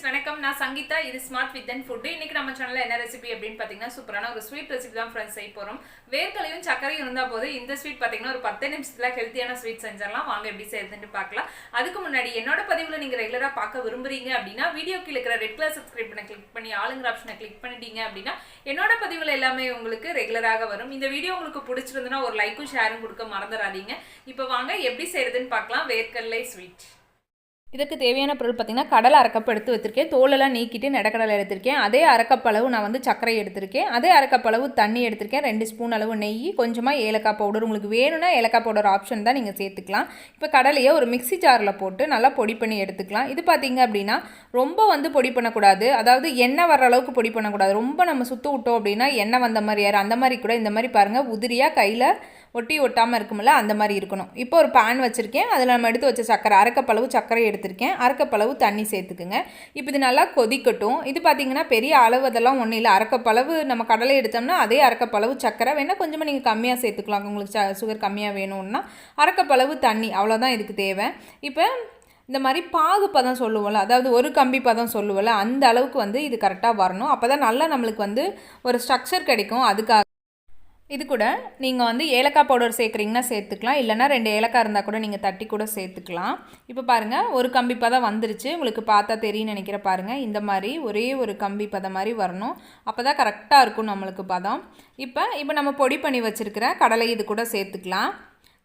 Friends வணக்கம். நான் சங்கீதா. இது ஸ்மார்ட் வித் அண்ட் ஃபுட். இன்னைக்கு நம்ம சேனலில் என்ன ரெசிபி அப்படின்னு பார்த்தீங்கன்னா சூப்பரான ஒரு ஸ்வீட் ரெசிபி தான் ஃப்ரெண்ட்ஸ் செய்ய போகிறோம் வேர்க்கலையும் சக்கரையும் இருந்தால் போது இந்த ஸ்வீட் பார்த்தீங்கன்னா ஒரு பத்து நிமிஷத்தில் ஹெல்த்தியான ஸ்வீட் செஞ்சிடலாம். வாங்க எப்படி செய்யுதுன்னு பார்க்கலாம். அதுக்கு முன்னாடி என்னோட பதிவில் நீங்கள் ரெகுலராக பார்க்க விரும்புறீங்க அப்படின்னா வீடியோ இருக்கிற ரெட் கலர் சப்ஸ்கிரைப் பண்ண கிளிக் பண்ணி ஆளுங்கிற ஆப்ஷனை கிளிக் பண்ணிட்டீங்க அப்படின்னா என்னோட பதிவில் எல்லாமே உங்களுக்கு ரெகுலராக வரும். இந்த வீடியோ உங்களுக்கு பிடிச்சிருந்துன்னா ஒரு லைக்கும் ஷேரும் கொடுக்க மறந்துடாதீங்க. இப்போ வாங்க எப்படி செய்யறதுன்னு பார்க்கலாம். வேர்க்கடலை ஸ்வீட் இதுக்கு தேவையான பொருள் பார்த்திங்கன்னா கடலை அரைக்கப் எடுத்து வச்சுருக்கேன். தோலெல்லாம் நீக்கிட்டு நெடக்கடலை எடுத்திருக்கேன். அதே அரைக்கப் அளவு நான் வந்து சர்க்கரை எடுத்திருக்கேன். அதே அரைக்கப் அளவு தண்ணி எடுத்திருக்கேன். ரெண்டு ஸ்பூன் அளவு நெய் கொஞ்சமாக ஏலக்காய் பவுடர். உங்களுக்கு வேணும்னா ஏலக்காய் பவுடர் ஆப்ஷன் தான் நீங்கள் சேர்த்துக்கலாம். இப்போ கடலையை ஒரு மிக்ஸி ஜாரில் போட்டு நல்லா பொடி பண்ணி எடுத்துக்கலாம். இது பார்த்திங்க அப்படின்னா ரொம்ப வந்து பொடி பண்ணக்கூடாது. அதாவது எண்ணெய் வர அளவுக்கு பொடி பண்ணக்கூடாது. ரொம்ப நம்ம சுற்ற விட்டோம் அப்படின்னா எண்ணெய் வந்த மாதிரி யார் அந்த மாதிரி கூட இந்த மாதிரி பாருங்கள் உதிரியாக கையில் ஒட்டி ஒட்டாமல் இருக்குமில்ல அந்த மாதிரி இருக்கணும். இப்போ ஒரு பேன் வச்சுருக்கேன். அதில் நம்ம எடுத்து வச்ச சக்கரை அரைக்கப்பளவு சர்க்கரை எடுத்திருக்கேன். அரைக்கப்பளவு தண்ணி சேர்த்துக்குங்க. இப்போ இது நல்லா கொதிக்கட்டும். இது பார்த்திங்கன்னா பெரிய அளவு அதெல்லாம் ஒன்றும் இல்லை. அரைக்கப்பளவு நம்ம கடலை எடுத்தோம்னா அதே அரைக்கப்பளவு சக்கரை வேணால் கொஞ்சமாக நீங்கள் கம்மியாக சேர்த்துக்கலாம். உங்களுக்கு ச சுகர் கம்மியாக வேணும்னா. அரைக்கப்பளவு தண்ணி அவ்வளோதான் இதுக்கு தேவை. இப்போ இந்த மாதிரி பாகு பதம் சொல்லுவோம்ல அதாவது ஒரு கம்பி பதம் சொல்லுவோம்ல அந்த அளவுக்கு வந்து இது கரெக்டாக வரணும். அப்போ தான் நல்லா நம்மளுக்கு வந்து ஒரு ஸ்ட்ரக்சர் கிடைக்கும். அதுக்காக இது கூட நீங்கள் வந்து ஏலக்காய் பவுடர் சேர்க்குறீங்கன்னா சேர்த்துக்கலாம். இல்லைனா ரெண்டு ஏலக்காய் இருந்தால் கூட நீங்கள் தட்டி கூட சேர்த்துக்கலாம். இப்போ பாருங்கள் ஒரு கம்பி பதம் வந்துருச்சு. உங்களுக்கு பார்த்தா தெரியும்னு நினைக்கிற பாருங்கள் இந்த மாதிரி ஒரே ஒரு கம்பி பதம் மாதிரி வரணும். அப்போ தான் கரெக்டாக இருக்கும் நம்மளுக்கு பதம். இப்போ இப்போ நம்ம பொடி பண்ணி வச்சுருக்கிற கடலை இது கூட சேர்த்துக்கலாம்.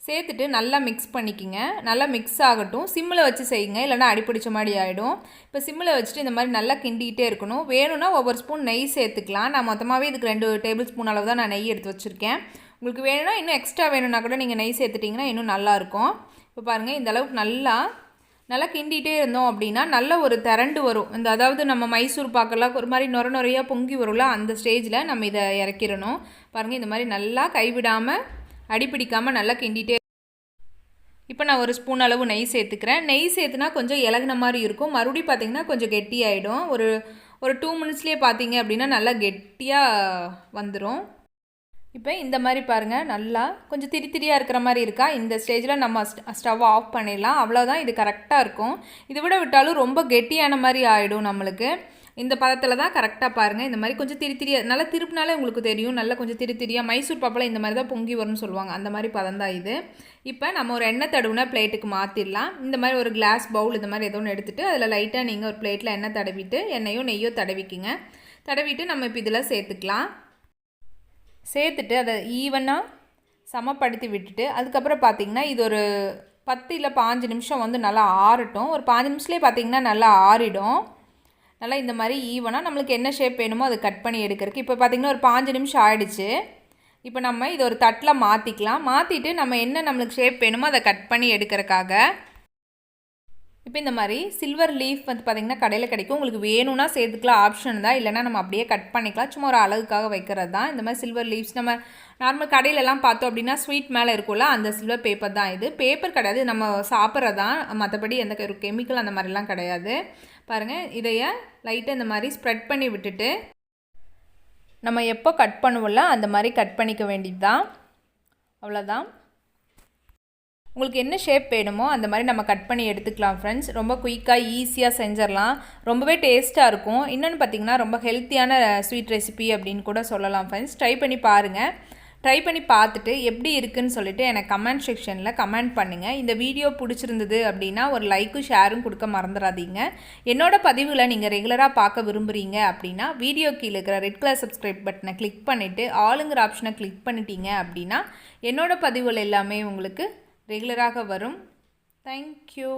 சேர்த்துட்டு நல்லா மிக்ஸ் பண்ணிக்கிங்க. நல்லா மிக்ஸ் ஆகட்டும். சிம்மில் வச்சு செய்யுங்க. இல்லைனா அடிப்பிடிச்ச மாதிரி ஆகிடும் இப்போ சிம்மில் வச்சுட்டு இந்த மாதிரி நல்லா கிண்டிகிட்டே இருக்கணும். வேணும்னா ஒவ்வொரு ஸ்பூன் நெய் சேர்த்துக்கலாம். நான் மொத்தமாகவே இதுக்கு ரெண்டு டேபிள் ஸ்பூன் அளவு தான் நான் நெய் எடுத்து வச்சுருக்கேன். உங்களுக்கு வேணும்னா இன்னும் எக்ஸ்ட்ரா வேணும்னா கூட நீங்கள் நெய் சேர்த்துட்டிங்கன்னா இன்னும் நல்லாயிருக்கும் இப்போ பாருங்கள் இந்த அளவுக்கு நல்லா நல்லா கிண்டிகிட்டே இருந்தோம் அப்படின்னா நல்ல ஒரு திரண்டு வரும். இந்த அதாவது நம்ம மைசூர் பாக்கெல்லாம் ஒரு மாதிரி நொர நுறையாக பொங்கி வரும்ல அந்த ஸ்டேஜில் நம்ம இதை இறக்கிடணும். பாருங்கள் இந்த மாதிரி நல்லா கைவிடாமல் அடிப்பிடிக்காமல் நல்லா கிண்டிகிட்டே இப்போ நான் ஒரு ஸ்பூன் அளவு நெய் சேர்த்துக்கிறேன். நெய் சேர்த்துனா கொஞ்சம் இலகுன மாதிரி இருக்கும். மறுபடியும் பார்த்திங்கன்னா கொஞ்சம் கெட்டியாயிடும். ஒரு ஒரு டூ மினிட்ஸ்லேயே பார்த்தீங்க அப்படின்னா நல்லா கெட்டியாக வந்துடும் இப்போ இந்த மாதிரி பாருங்கள் நல்லா கொஞ்சம் திரி திரியாக இருக்கிற மாதிரி இருக்கா? இந்த ஸ்டேஜில் நம்ம ஸ்டவ் ஆஃப் பண்ணிடலாம். அவ்வளோதான் இது கரெக்டாக இருக்கும். இதை விட விட்டாலும் ரொம்ப கெட்டியான மாதிரி ஆகிடும் நம்மளுக்கு. இந்த பதத்தில் தான் கரெக்டாக பாருங்கள் இந்த மாதிரி கொஞ்சம் திரி நல்லா திருப்பினாலே உங்களுக்கு தெரியும். நல்லா கொஞ்சம் திரி திரியாக மைசூர் பாப்பெல்லாம் இந்த மாதிரி தான் பொங்கி வரும்னு சொல்லுவாங்க. அந்த மாதிரி பதம் தான் இது. இப்போ நம்ம ஒரு எண்ணெய் தடவுனா பிளேட்டுக்கு மாற்றிடலாம் இந்த மாதிரி ஒரு கிளாஸ் பவுல் இந்த மாதிரி ஏதோ ஒன்று எடுத்துகிட்டு அதில் லைட்டாக நீங்கள் ஒரு பிளேட்டில் எண்ணெய் தடவிட்டு எண்ணெயோ நெய்யோ தடவிக்கிங்க. தடவிட்டு நம்ம இப்போ இதில் சேர்த்துக்கலாம். சேர்த்துட்டு அதை ஈவனாக சமப்படுத்தி விட்டுட்டு அதுக்கப்புறம் பார்த்திங்கன்னா இது ஒரு பத்து இல்லை பாஞ்சு நிமிஷம் வந்து நல்லா ஆறட்டும். ஒரு பாஞ்சு நிமிஷத்துலேயே பார்த்திங்கன்னா நல்லா ஆறிடும். நல்லா இந்த மாதிரி ஈவனாக நம்மளுக்கு என்ன ஷேப் வேணுமோ அதை கட் பண்ணி எடுக்கிறதுக்கு. இப்போ பார்த்திங்கன்னா ஒரு பாஞ்சு நிமிஷம் ஆயிடுச்சு. இப்போ நம்ம இதை ஒரு தட்டில் மாற்றிக்கலாம் மாற்றிட்டு நம்ம என்ன நம்மளுக்கு ஷேப் வேணுமோ அதை கட் பண்ணி எடுக்கிறக்காக இப்போ இந்த மாதிரி சில்வர் லீஃப் வந்து பார்த்திங்கன்னா கடையில் கிடைக்கும். உங்களுக்கு வேணும்னா சேர்த்துக்கலாம். ஆப்ஷன் தான். இல்லைனா நம்ம அப்படியே கட் பண்ணிக்கலாம். சும்மா ஒரு அழகுக்காக வைக்கிறது தான். இந்த மாதிரி சில்வர் லீவ்ஸ் நம்ம நார்மல் கடையிலலாம் பார்த்தோம் அப்படின்னா ஸ்வீட் மேலே இருக்கும்ல அந்த சில்வர் பேப்பர் தான் இது. பேப்பர் கிடையாது. நம்ம சாப்பிட்றது தான். மற்றபடி எந்த ஒரு கெமிக்கல் அந்த மாதிரிலாம் கிடையாது. பாருங்கள் இதைய லைட்டாக இந்த மாதிரி ஸ்ப்ரெட் பண்ணி விட்டுட்டு நம்ம எப்போ கட் பண்ணுவோம்ல அந்த மாதிரி கட் பண்ணிக்க வேண்டியது தான் அவ்வளோதான் உங்களுக்கு என்ன ஷேப் வேணுமோ அந்த மாதிரி நம்ம கட் பண்ணி எடுத்துக்கலாம் ஃப்ரெண்ட்ஸ் ரொம்ப குயிக்காக ஈஸியாக செஞ்சிடலாம். ரொம்பவே டேஸ்ட்டாக இருக்கும். இன்னொன்று பார்த்திங்கன்னா ரொம்ப ஹெல்த்தியான ஸ்வீட் ரெசிபி அப்படின்னு கூட சொல்லலாம் ஃப்ரெண்ட்ஸ் ட்ரை பண்ணி பாருங்கள் ட்ரை பண்ணி பார்த்துட்டு எப்படி இருக்குன்னு சொல்லிட்டு எனக்கு கமெண்ட் செக்ஷனில் கமெண்ட் பண்ணுங்கள் இந்த வீடியோ பிடிச்சிருந்தது அப்படின்னா ஒரு லைக்கும் ஷேரும் கொடுக்க மறந்துடாதீங்க. என்னோட பதிவில் நீங்கள் ரெகுலராக பார்க்க விரும்புகிறீங்க அப்படின்னா வீடியோ கீழே இருக்கிற ரெட் கலர் சப்ஸ்கிரைப் பட்டனை கிளிக் பண்ணிவிட்டு ஆளுங்கிற ஆப்ஷனை கிளிக் பண்ணிட்டீங்க அப்படின்னா என்னோட பதிவுகள் எல்லாமே உங்களுக்கு ரெகுலராக வரும். தேங்க்யூ